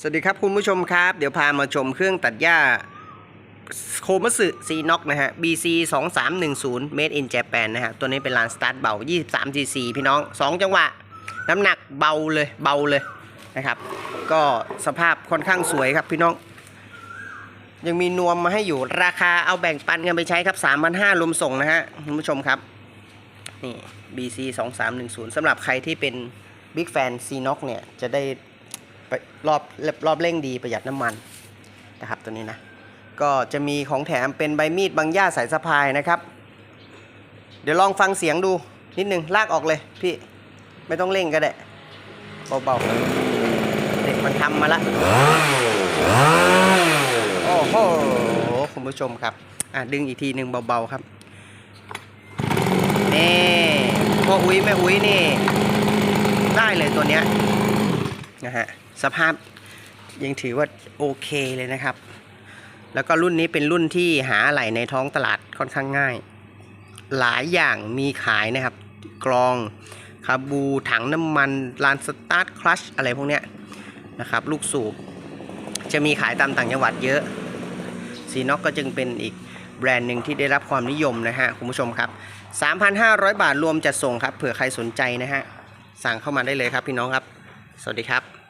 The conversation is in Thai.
สวัสดีครับคุณผู้ชมครับ เดี๋ยวพามาชมเครื่องตัดหญ้าโคมัสึซีน็อกนะฮะ BC 2310 Made in Japan นะฮะ ตัวนี้เป็นลานสตาร์ทเบา 23 cc พี่น้อง 2 จังหวะ น้ำหนักเบาเลยเบาเลยนะครับ ก็สภาพค่อนข้างสวยครับพี่น้อง ยังมีนวมมาให้อยู่ราคาเอาแบ่งปันกันไปใช้ครับ3,500รวมส่งนะฮะคุณผู้ชมครับ นี่ BC 2310สำหรับใครที่เป็นบิ๊กแฟนซีน็อกเนี่ยจะได้ รอบรอบเร่งดีประหยัดน้ำมันนะครับตัวนี้นะ ก็จะมีของแถมเป็นใบมีดบางหญ้าสายสะพายนะครับ เดี๋ยวลองฟังเสียงดูนิดนึงลากออกเลยพี่ไม่ต้องเร่งก็ได้เบาๆเด็กมันทำมาละโอ้โหคุณผู้ชมครับอะดึงอีกทีหนึ่งเบาๆครับนี่พ่ออุ้ยแม่อุ้ยนี่ ได้เลยตัวเนี้ย นะฮะสภาพยังถือว่าโอเคเลยนะครับ แล้วก็รุ่นนี้เป็นรุ่นที่หาอะไหล่ในท้องตลาดค่อนข้างง่าย หลายอย่างมีขายนะครับ กรองคาบูถังน้ำมันลานสตาร์ทคลัชอะไรพวกเนี้ยนะครับ ลูกสูบ จะมีขายตามต่างจังหวัดเยอะซีน็อกก็จึงเป็นอีกแบรนด์หนึ่งที่ได้รับความนิยมนะฮะคุณผู้ชมครับ 3,500 บาทรวมจัดส่งครับเผื่อใครสนใจนะฮะสั่งเข้ามาได้เลยครับพี่น้องครับ สวัสดีครับ